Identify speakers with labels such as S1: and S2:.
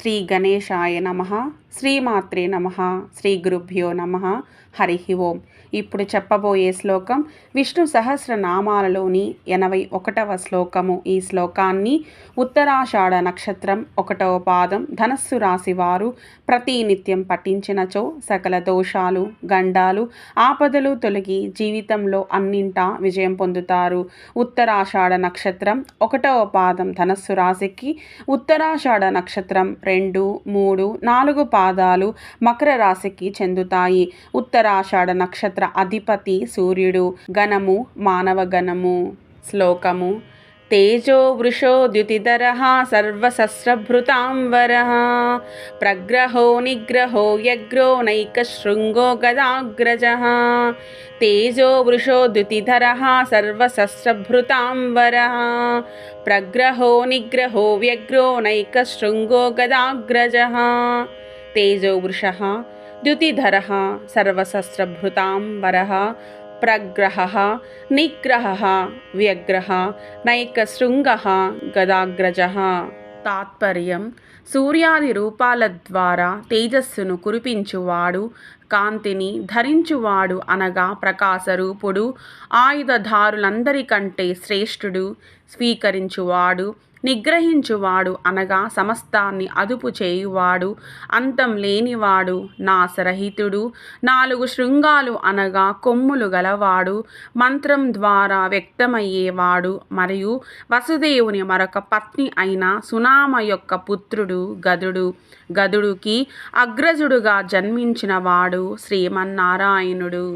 S1: శ్రీ గణేశాయ నమ శ్రీమాత్రే నమ శ్రీ గురుభ్యో నమ. హరి ఓం. ఇప్పుడు చెప్పబోయే శ్లోకం విష్ణు సహస్రనామాలలోని ఎనభై ఒకటవ శ్లోకము. ఈ శ్లోకాన్ని ఉత్తరాషాఢ నక్షత్రం ఒకటవ పాదం ధనస్సు రాశి వారు ప్రతినిత్యం పఠించినచో సకల దోషాలు గండాలు ఆపదలు తొలగి జీవితంలో అన్నింటా విజయం పొందుతారు. ఉత్తరాషాఢ నక్షత్రం ఒకటవ పాదం ధనస్సు రాశికి ఉత్తరాషాఢ నక్షత్రం రెండు మూడు నాలుగు పాదాలు మకర రాశికి చెందుతాయి. ఉత్తరాషాఢ నక్షత్ర అధిపతి సూర్యుడు. గణము మానవ గణము శ్లోకము. तेजो वृषो द्युतिधरः सर्वसस्रभृताम्बरः प्रग्रहो निग्रहो यग्रो नैकशृङ्गो गदाग्रजः। तेजो वृषो द्युतिधरः सर्वसस्रभृताम्बरः प्रग्रहो निग्रहो व्यग्रो नैकशृङ्गो गदाग्रजः। तेजो वृषः द्युतिधरः सर्वसस्रभृताम्बरः ప్రగ్రహ నిగ్రహ వ్యగ్రహ నైకశృంగ గదాగ్రజ తాత్పర్యం సూర్యాది రూపాల ద్వారా తేజస్సును కురిపించువాడు కాంతిని ధరించువాడు అనగా ప్రకాశరూపుడు ఆయుధధారులందరికంటే శ్రేష్ఠుడు స్వీకరించువాడు నిగ్రహించువాడు అనగా సమస్తాన్ని అదుపు చేయువాడు అంతం లేనివాడు నాసరహితుడు నాలుగు శృంగాలు అనగా కొమ్ములు గలవాడు మంత్రం ద్వారా వ్యక్తమయ్యేవాడు మరియు వసుదేవుని మరొక పత్ని అయిన సునామ యొక్క పుత్రుడు గదుడు. గదుడుకి అగ్రజుడుగా జన్మించినవాడు శ్రీమన్నారాయణుడు.